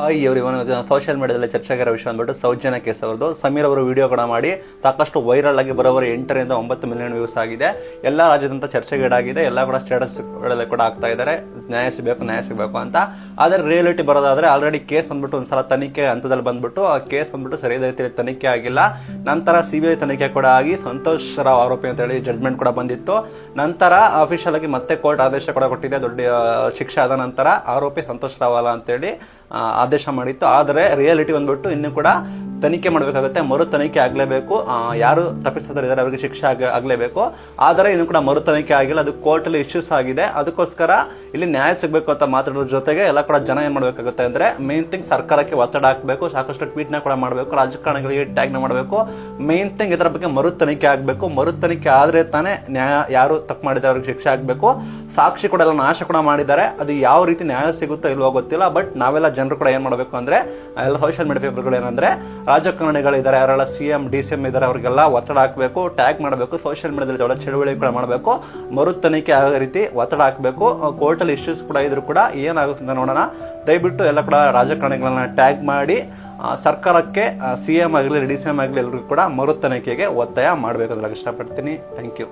Hi one social ಮೀಡಿಯಾದಲ್ಲಿ ಚರ್ಚೆಗಾರ ವಿಷಯ ಅಂದ್ಬಿಟ್ಟು ಸೌಜನ್ಯ ಕೇಸ್ ಅವರದು ಸಮೀರ್ ಅವರು ವಿಡಿಯೋ ಕೂಡ ಮಾಡಿ. ಸಾಕಷ್ಟು ವೈರಲ್ ಆಗಿ ಬರೋವರೆ ಎಂಟರಿಂದ ಒಂಬತ್ತು ಮಿಲಿಯನ್ ವ್ಯೂಸ್ ಆಗಿದೆ. ಎಲ್ಲ ರಾಜ್ಯದಂತ ಚರ್ಚೆಗೀಡಾಗಿದೆ ಎಲ್ಲ ಕೂಡ ಸ್ಟೇಟಸ್ ಕೂಡ ಆಗ್ತಾ ಇದ್ದಾರೆ. ನ್ಯಾಯ ಸಿಗಬೇಕು ನ್ಯಾಯ ಸಿಗಬೇಕು ಅಂತ. ಆದರೆ ರಿಯಾಲಿಟಿ ಬರೋದಾದ್ರೆ ಆಲ್ರೆಡಿ ಕೇಸ್ ಬಂದ್ಬಿಟ್ಟು ಒಂದ್ಸಲ ತನಿಖೆ ಹಂತದಲ್ಲಿ ಬಂದ್ಬಿಟ್ಟು ಆ ಕೇಸ್ ಬಂದ್ಬಿಟ್ಟು ಸರಿಯಾದ ರೀತಿಯಲ್ಲಿ ತನಿಖೆ ಆಗಿಲ್ಲ. ನಂತರ ಸಿಬಿಐ ತನಿಖೆ ಕೂಡ ಆಗಿ ಸಂತೋಷ್ ರಾವ್ ಆರೋಪಿ ಅಂತ ಹೇಳಿ ಜಡ್ಜ್ಮೆಂಟ್ ಕೂಡ ಬಂದಿತ್ತು. ನಂತರ ಅಫಿಷಿಯಲ್ ಆಗಿ ಮತ್ತೆ ಕೋರ್ಟ್ ಆದೇಶ ಕೂಡ ಕೊಟ್ಟಿದೆ. ದೊಡ್ಡ ಶಿಕ್ಷೆ ಆದ ನಂತರ ಆರೋಪಿ ಸಂತೋಷ್ ರಾವ್ ಅಲ್ಲ ಅಂತೇಳಿ ಆದೇಶ ಮಾಡಿತ್ತು. ಆದರೆ ರಿಯಾಲಿಟಿ ಬಂದ್ಬಿಟ್ಟು ಇನ್ನು ಕೂಡ ತನಿಖೆ ಮಾಡಬೇಕಾಗುತ್ತೆ, ಮರು ತನಿಖೆ ಆಗಲೇಬೇಕು. ಯಾರು ತಪ್ಪಿಸ್ತಾರೆ ಅವರಿಗೆ ಶಿಕ್ಷೆ ಆಗಲೇಬೇಕು. ಆದರೆ ಇನ್ನು ಕೂಡ ಮರು ತನಿಖೆ ಆಗಿಲ್ಲ, ಅದು ಕೋರ್ಟ್ ಅಲ್ಲಿ ಇಶ್ಯೂಸ್ ಆಗಿದೆ. ಅದಕ್ಕೋಸ್ಕರ ಇಲ್ಲಿ ನ್ಯಾಯ ಸಿಗಬೇಕು ಅಂತ ಮಾತಾಡೋದ್ರ ಜೊತೆಗೆ ಎಲ್ಲ ಕೂಡ ಜನ ಏನ್ ಮಾಡ್ಬೇಕಾಗುತ್ತೆ ಅಂದ್ರೆ ಮೇನ್ ಥಿಂಗ್ ಸರ್ಕಾರಕ್ಕೆ ಒತ್ತಡ ಹಾಕಬೇಕು, ಸಾಕಷ್ಟು ಟ್ವೀಟ್ನ ಕೂಡ ಮಾಡಬೇಕು, ರಾಜಕಾರಣಿಗಳಿಗೆ ಟ್ಯಾಗ್ನ ಮಾಡಬೇಕು. ಮೇನ್ ಥಿಂಗ್ ಇದರ ಬಗ್ಗೆ ಮರು ತನಿಖೆ ಆಗಬೇಕು. ಮರು ತನಿಖೆ ಆದ್ರೆ ತಾನೇ ನ್ಯಾಯ, ಯಾರು ತಪ್ಪು ಮಾಡಿದ್ದಾರೆ, ಅವ್ರಿಗೆ ಶಿಕ್ಷೆ ಆಗಬೇಕು. ಸಾಕ್ಷಿ ಕೂಡ, ಎಲ್ಲ ನಾಶ ಕೂಡ ಮಾಡಿದ್ದಾರೆ. ಅದು ಯಾವ ರೀತಿ ನ್ಯಾಯ ಸಿಗುತ್ತೋ ಇಲ್ವೋ ಗೊತ್ತಿಲ್ಲ. ಬಟ್ ನಾವೆಲ್ಲ ಜನರು ಕೂಡ ಏನ್ ಮಾಡಬೇಕು ಅಂದ್ರೆ, ಎಲ್ಲ ಸೋಷಿಯಲ್ ಮೀಡಿಯಾ ಪೇಪರ್ಗಳು ಏನಂದ್ರೆ ರಾಜಕಾರಣಿಗಳು ಇದ್ದಾರೆ, ಯಾರೆಲ್ಲ C M D C M ಇದ್ದಾರೆ, ಅವರಿಗೆಲ್ಲ ಒತ್ತಡ ಹಾಕಬೇಕು ಟ್ಯಾಗ್ ಮಾಡಬೇಕು ಸೋಷಿಯಲ್ ಮೀಡಿಯಾದಲ್ಲಿ ಚಳುವಳಿ ಕೂಡ ಮಾಡಬೇಕು ಮರು ತನಿಖೆ ಆಗೋ ರೀತಿ ಒತ್ತಡ ಹಾಕಬೇಕು ಕೋರ್ಟಲ್ಲಿ ಇಶ್ಯೂಸ್ ಕೂಡ ಇದ್ರು ಕೂಡ ಏನಾಗುತ್ತೆ ಅಂತ ನೋಡೋಣ. ದಯವಿಟ್ಟು ಎಲ್ಲ ಕೂಡ ರಾಜಕಾರಣಿಗಳನ್ನ ಟ್ಯಾಗ್ ಮಾಡಿ ಸರ್ಕಾರಕ್ಕೆ ಸಿ ಎಂ ಆಗಲಿ ಡಿ ಸಿ ಎಂ ಆಗಲಿ ಎಲ್ಲರಿಗೂ ಕೂಡ ಮರು ತನಿಖೆಗೆ ಒತ್ತಾಯ ಮಾಡಬೇಕು ಅಂತ ಇಷ್ಟಪಡ್ತೀನಿ. Thank you